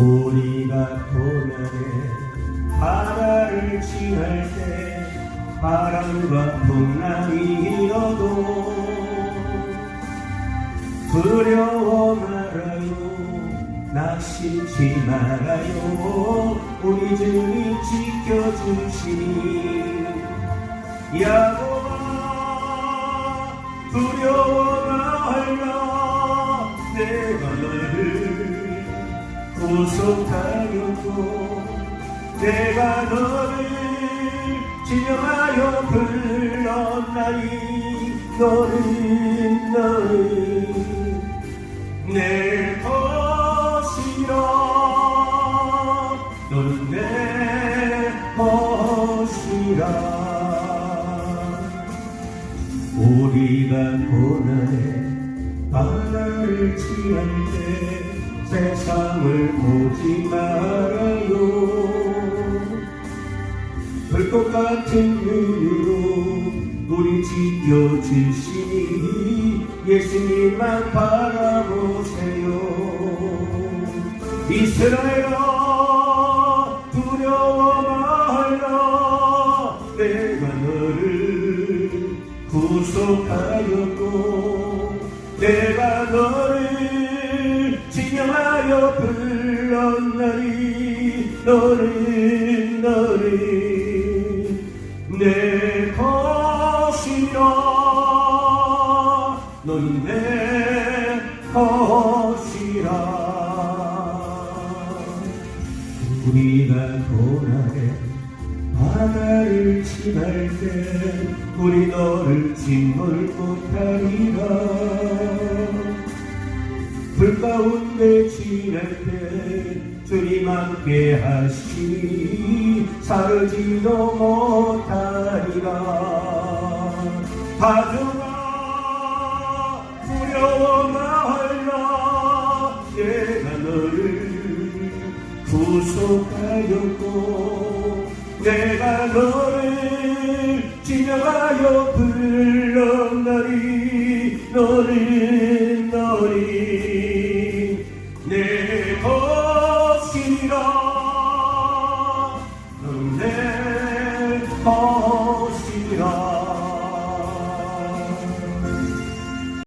우리가 도면에 바다를 지날 때 바람과 풍랑이 일어도 두려워 말아요. 낙심치 말아요. 우리 주님 지켜주시니 야곱아 두려워 구속하였고 내가 너를 지명하여 불렀나니 너는 너는 내 것이라. 너는 내 것이라. 우리가 고난에 바다를 취할 때 세상을 보지 말아요. 불꽃 같은 눈으로 우리 지켜주시니 예수님만 바라보세요. 이스라엘아 두려워 말라. 내가 너를 구속하였고 내가 너를 하여 불렀나니 너는 너는 내 것이라. 너는 내 것이라. 우리가 고난에 바다를 지날 때 우리 너를 짓물 못하리라 불 가운데 지날 때 주님 함께 하시니 사르지도 못하리라. 가져가 두려워 말라. 내가 너를 구속하였고 내가 너를 지명하여 불러